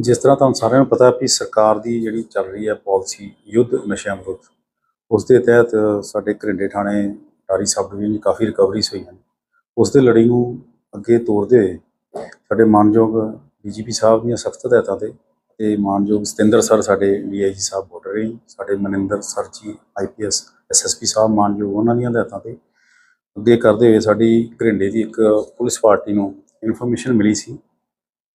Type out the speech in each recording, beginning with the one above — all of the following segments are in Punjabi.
ਜਿਸ ਤਰ੍ਹਾਂ ਤੁਹਾਨੂੰ ਸਾਰਿਆਂ ਨੂੰ ਪਤਾ ਵੀ ਸਰਕਾਰ ਦੀ ਜਿਹੜੀ ਚੱਲ ਰਹੀ ਹੈ ਪਾਲਿਸੀ ਯੁੱਧ ਨਸ਼ਿਆਂ ਵਿਰੁੱਧ, ਉਸ ਦੇ ਤਹਿਤ ਸਾਡੇ ਘਰਿੰਡੇ ਥਾਣੇ ਟਾਰੀ ਸਬ ਡਿਵੀਜ਼ਨ 'ਚ ਕਾਫੀ ਰਿਕਵਰੀਜ਼ ਹੋਈਆਂ ਉਸ ਦੇ ਲੜੀ ਨੂੰ ਅੱਗੇ ਤੋਰਦੇ ਹੋਏ ਸਾਡੇ ਮਾਨਯੋਗ ਡੀਜੀਪੀ ਸਾਹਿਬ ਦੀਆਂ ਸਖਤ ਹਦਾਇਤਾਂ ਤੇ ਤੇ ਮਾਨਯੋਗ ਸਤਿੰਦਰ ਸਰ ਸਾਡੇ ਡੀਆਈਜੀ ਸਾਹਿਬ ਬਾਰਡਰ ਰਹੇ ਸਾਡੇ Maninder sir ji IPS SSP ਸਾਹਿਬ ਮਾਨਯੋਗ ਉਹਨਾਂ ਦੀਆਂ ਹਦਾਇਤਾਂ ਤੇ ਅੱਗੇ ਕਰਦੇ ਹੋਏ ਸਾਡੀ ਘਰਿੰਡੇ ਦੀ ਇੱਕ ਪੁਲਿਸ ਪਾਰਟੀ ਨੂੰ ਇਨਫੋਰਮੇਸ਼ਨ ਮਿਲੀ ਸੀ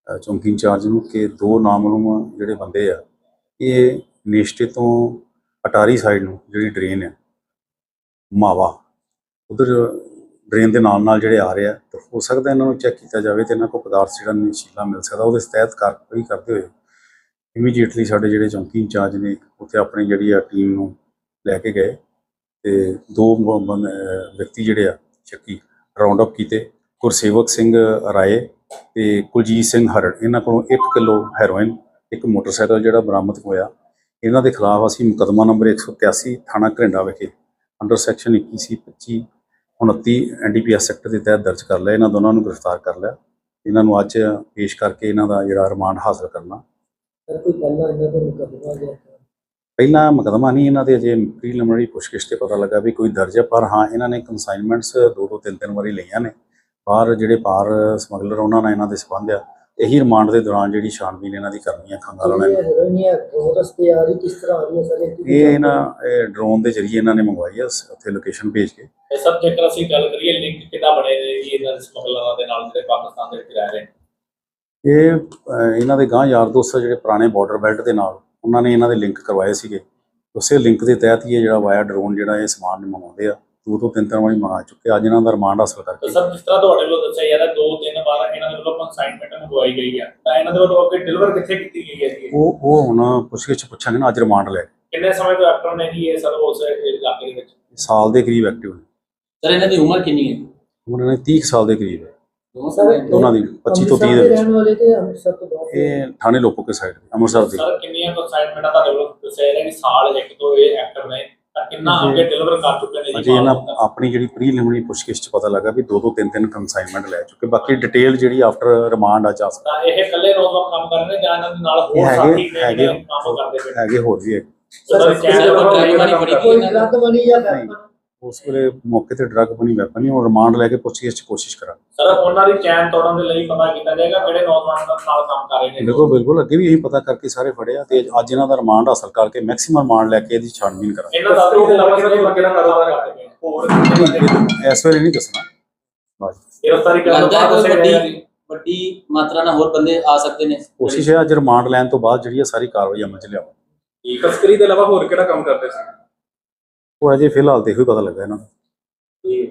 ਚੌਂਕੀ ਇੰਚਾਰਜ ਨੂੰ ਕਿ ਦੋ ਨਾਮਲੂਮ ਜਿਹੜੇ ਬੰਦੇ ਆ, ਇਹ ਨੇਸ਼ਟੇ ਤੋਂ ਅਟਾਰੀ ਸਾਈਡ ਨੂੰ ਜਿਹੜੀ ਡਰੇਨ ਹੈ ਮਾਵਾ, ਉਧਰ ਡਰੇਨ ਦੇ ਨਾਲ ਨਾਲ ਜਿਹੜੇ ਆ ਰਹੇ ਆ, ਤਾਂ ਹੋ ਸਕਦਾ ਇਹਨਾਂ ਨੂੰ ਚੈੱਕ ਕੀਤਾ ਜਾਵੇ ਤੇ ਇਹਨਾਂ ਕੋਲ ਪਦਾਰਥ ਜਿਹੜਾ ਨਸ਼ੀਲਾ ਮਿਲ ਸਕਦਾ, ਉਹਦੇ ਸਤਹਿਤ ਕਾਰਵਾਈ ਕਰਦੇ ਹੋਏ ਇਮੀਡੀਏਟਲੀ ਸਾਡੇ ਜਿਹੜੇ ਚੌਂਕੀ ਇੰਚਾਰਜ ਨੇ ਉੱਥੇ ਆਪਣੀ ਜਿਹੜੀ ਆ ਟੀਮ ਨੂੰ ਲੈ ਕੇ ਗਏ ਤੇ ਦੋ ਵਿਅਕਤੀ ਜਿਹੜੇ ਆ, ਚੱਕੀ ਰਾਉਂਡ ਅਪ ਕੀਤੇ। ਗੁਰਸੇਵਕ ਸਿੰਘ ਰਾਏ ਤੇ ਕੁਲਜੀਤ ਸਿੰਘ ਹਰੜ ਇਹਨਾਂ ਕੋਲੋਂ 1 ਕਿਲੋ ਹੈਰੋਇਨ ਇੱਕ ਮੋਟਰਸਾਈਕਲ ਜਿਹੜਾ ਬਰਾਮਦ ਹੋਇਆ। ਇਹਨਾਂ ਦੇ ਖਿਲਾਫ ਅਸੀਂ ਮੁਕੱਦਮਾ ਨੰਬਰ 181 ਥਾਣਾ ਘਰਿੰਡਾ ਵਿਖੇ under section 21 C 25 29 NDPS sector ਦੇ ਤਹਿਤ ਦਰਜ ਕਰ ਲਿਆ। ਇਹਨਾਂ ਦੋਨਾਂ ਨੂੰ ਗ੍ਰਿਫਤਾਰ ਕਰ ਲਿਆ। ਇਹਨਾਂ ਨੂੰ ਅੱਜ ਪੇਸ਼ ਕਰਕੇ ਇਹਨਾਂ ਦਾ ਜਿਹੜਾ ਰਿਮਾਂਡ ਹਾਸਲ ਕਰਨਾ। ਪਹਿਲਾਂ ਮੁਕੱਦਮਾ ਗਿਆ ਪਹਿਲਾਂ ਮੁਕੱਦਮਾ ਨਹੀਂ ਇਹਨਾਂ ਦੇ ਅਜੇ ਪ੍ਰੀਲਿਮਿਨਰੀ ਪੁੱਛਗਿੱਛ ਤੇ ਪਤਾ ਲੱਗਾ ਵੀ ਕੋਈ ਦਰਜ ਹੈ ਪਰ ਹਾਂ ਇਹਨਾਂ ਨੇ ਕਨਸਾਈਨਮੈਂਟਸ ਦੋ ਦੋ ਤਿੰਨ ਤਿੰਨ ਵਾਰੀ ਲਈਆਂ ਨੇ। ਬਾਹਰ ਜਿਹੜੇ ਬਾਹਰ ਸਮਗਲਰ ਉਹਨਾਂ ਨਾਲ ਇਹਨਾਂ ਦੇ ਸੰਬੰਧ ਆ ਇਹੀ ਰਿਮਾਂਡ ਦੇ ਦੌਰਾਨ ਜਿਹੜੀ ਛਾਣਬੀਨ ਇਹਨਾਂ ਦੀ ਕਰਨੀ ਆ ਖੰਗਾਲ ਵਾਲਿਆਂ ਇਹ ਨੇ। ਹੈਰੋਇਨ ਹੈ ਉਹ ਰਸਤੇ ਆ ਰਹੀ ਕਿਸ ਤਰ੍ਹਾਂ ਆ ਰਹੀ ਹੈ ਸਰ? ਇਹ ਇਹਨਾਂ ਡਰੋਨ ਦੇ ਜ਼ਰੀਏ ਇਹਨਾਂ ਨੇ ਮੰਗਵਾਈ ਆ ਉੱਥੇ ਲੋਕੇਸ਼ਨ ਭੇਜ ਕੇ। ਇਹ ਸਭ ਜੇਕਰ ਅਸੀਂ ਗੱਲ ਕਰੀਏ ਲਿੰਕ ਕਿੱਦਾਂ ਬਣੇ ਨੇ ਜੀ ਇਹਨਾਂ ਦੇ ਸਮਗਲਰਾਂ ਦੇ ਨਾਲ ਜਿਹੜੇ ਪਾਕਿਸਤਾਨ ਦੇ ਵਿੱਚ ਰਹਿ ਰਹੇ ਨੇ? ਇਹ ਅਹ, ਇਹਨਾਂ ਦੇ ਗਾਂ ਯਾਰ ਦੋਸਤ ਜਿਹੜੇ ਪੁਰਾਣੇ ਬਾਰਡਰ ਬੈਲਟ ਦੇ ਨਾਲ ਉਹਨਾਂ ਨੇ ਇਹਨਾਂ ਦੇ ਲਿੰਕ ਕਰਵਾਏ ਸੀਗੇ। ਉਸੇ ਲਿੰਕ ਦੇ ਤਹਿਤ ਹੀ ਇਹ ਜਿਹੜਾ ਵਾਇਆ ਡਰੋਨ ਜਿਹੜਾ ਇਹ ਸਮਾਨ ਮੰਗਵਾਉਂਦੇ ਆ। ਦੋ ਤੋਂ ਤਿੰਨ ਤਿੰਨ ਵਾਰੀ ਮੰਗਾ ਚੁੱਕੇ ਅੱਜ ਇਹਨਾਂ ਦਾ ਰਿਮਾਂਡ ਹਾਸਲ ਕਰਕੇ ਸਰ ਜਿਸ ਤਰ੍ਹਾਂ ਤੁਹਾਡੇ ਵੱਲੋਂ ਦੱਸਿਆ ਯਾਰ ਦੋ ਤਿੰਨ ਵਾਰ ਇਹਨਾਂ ਦੇ ਵੱਲੋਂ ਕਨਸਾਈਨਮੈਂਟ ਮੰਗਵਾਈ ਗਈ ਹੈ ਤਾਂ ਇਹਨਾਂ ਦੇ ਵੱਲੋਂ ਅੱਗੇ ਡਿਲੀਵਰ ਕਿੱਥੇ ਕੀਤੀ ਗਈ ਹੈ ਜੀ? ਉਹ ਉਹ ਹੁਣ ਪੁੱਛਗਿੱਛ ਪੁੱਛਾਂਗੇ ਨਾ ਅੱਜ ਰਿਮਾਂਡ ਲੈ ਕੇ। ਕਿੰਨੇ ਸਮੇਂ ਤੋਂ ਐਕਟਰ ਨੇ ਜੀ ਇਹ ਸਰ ਉਸ ਇਲਾਕੇ ਦੇ ਵਿੱਚ? ਸਾਲ ਦੇ ਕਰੀਬ ਐਕਟਿਵ ਨੇ। ਸਰ ਇਹਨਾਂ ਦੀ ਉਮਰ ਕਿੰਨੀ ਹੈ ਉਹਨਾਂ ਨੇ 30 ਕੁ ਸਾਲ ਦੇ ਕਰੀਬ ਹੈ। ਦੋਨੋਂ ਸਰ ਸਾਲ ਦੋਨਾਂ ਦੀ 25 ਤੋਂ 30 ਦੇ ਵਿੱਚ। ਰਹਿਣ ਵਾਲੇ ਤੇ ਅੰਮ੍ਰਿਤਸਰ ਤੋਂ ਬਾਹਰ ਇਹ ਥਾਣੇ ਲੋਪੋਕੇ ਸਾਈਡ ਅੰਮ੍ਰਿਤਸਰ ਦੇ। ਸਰ ਕਿੰਨੀਆਂ ਕਨਸਾਈਨਮੈਂਟਾਂ ਤੁਹਾਡੇ ਵੱਲੋਂ? ਦੱਸਿਆ ਜਾ ਰਿਹਾ ਕਿ ਸਾਲ ਇੱਕ ਤੋਂ ਇਹ ਐਕਟਰ ਨੇ। ਤਾਂ ਕਿੰਨਾ ਜੀ। ਅੱਗੇ ਡਿਲੀਵਰ ਕਰ ਚੁੱਕੇ ਨੇ ਅਜੇ ਇਹਨਾਂ ਆਪਣੀ ਜਿਹੜੀ ਪ੍ਰੀਲਿਮਿਨਰੀ ਪੁੱਛਗਿੱਛ ਚ ਪਤਾ ਲੱਗਾ ਵੀ ਦੋ ਦੋ ਤਿੰਨ ਤਿੰਨ ਕਨਸਾਈਨਮੈਂਟ ਲੈ ਚੁੱਕੇ। ਬਾਕੀ ਡਿਟੇਲ ਜਿਹੜੀ ਆਫਟਰ ਰਿਮਾਂਡ ਆ ਜਾ ਸਕਦਾ। ਤਾਂ ਇਹ ਇਕੱਲੇ ਨੌਜਵਾਨ ਕੰਮ ਕਰ ਰਹੇ ਨੇ ਜਾਂ ਇਹਨਾਂ ਦੇ ਨਾਲ ਇਹ ਹੋਰ ਹੈਗੇ- ਸਾਥੀ ਨੇ ਹੈਗੇ- ਕੰਮ ਕਰਦੇ ਪਏ ਨੇ? ਹੈਗੇ ਹੋਰ ਵੀ ਹੈ ਸਰ ਸਰ, ਡਰਾਈਵਰ ਵਾਲੀ ਬੜੀ ਕੋਈ ਇਹਨਾਂ ਡਰਗ ਬਣੀ ਜਾਂ ਨਹੀਂ। ਵੈਪਨ ਉਸ ਵੇਲੇ ਮੌਕੇ ਤੇ ਡਰੱਗ ਬਣੀ ਵੈਪਨ ਨਹੀਂ ਉਹ ਰਿਮਾਂਡ ਲੈ ਕੇ ਪੁੱਛਗਿੱਛ ਚ ਕੋਸ਼ਿਸ਼ ਕਰਾਂਗੇ। ਸਰ ਉਹਨਾਂ ਦੀ ਚੈਨ ਤੋੜਨ ਦੇ ਲਈ ਪਤਾ ਕੀਤਾ ਜਾਏਗਾ ਕਿਹੜੇ ਨੌਜਵਾਨ ਨਾਲ ਕੰਮ ਕਰ ਰਹੇ ਨੇ ਬਿਲਕੁਲ ਬਿਲਕੁਲ ਅੱਗੇ ਵੀ ਇਹੀ ਪਤਾ ਕਰਕੇ ਸਾਰੇ ਫੜਿਆ ਤੇ ਅੱਜ ਇਹਨਾਂ ਦਾ ਰਿਮਾਂਡ ਹਾਸਲ ਕਰਕੇ ਮੈਕਸਿਮਮ ਰਿਮਾਂਡ ਲੈ ਕੇ ਇਹਦੀ ਛਾਣਬੀਨ ਕਰਾਂਗੇ ਇਹਨਾਂ ਦਾ ਤੋਂ ਇਲਾਵਾ ਕਿਹੜੇ ਬਾਕੀ ਦਾ ਕਾਰੋਬਾਰ ਕਰਦੇ ਨੇ ਹੋਰ ਇਸ ਵੇਲੇ ਨਹੀਂ ਦੱਸਣਾ ਗ੍ਰਿਫਤਾਰੀ ਕਰਨ ਤੋਂ ਹੈ ਬਾਅਦ ਵੱਡੀ ਵੱਡੀ ਮਾਤਰਾ ਨਾਲ ਹੋਰ ਬੰਦੇ ਆ ਸਕਦੇ ਨੇ ਕੋਸ਼ਿਸ਼ ਹੈ ਅੱਜ ਰਿਮਾਂਡ ਲੈਣ ਤੋਂ ਬਾਅਦ ਜਿਹੜੀ ਇਹ ਸਾਰੀ ਕਾਰਵਾਈ ਅਮਲ ਚ ਲਿਆਵਾਂਗੇ ਤਸਕਰੀ ਦੇ ਇਲਾਵਾ ਹੋਰ ਕਿਹੜਾ ਕੰਮ ਕਰਦੇ ਸੀ ਉਹ ਅਜੇ ਫਿਲਹਾਲ ਤੇ ਇਹੋ ਹੀ ਪਤਾ ਲੱਗਾ ਇਹਨਾਂ ਜੀ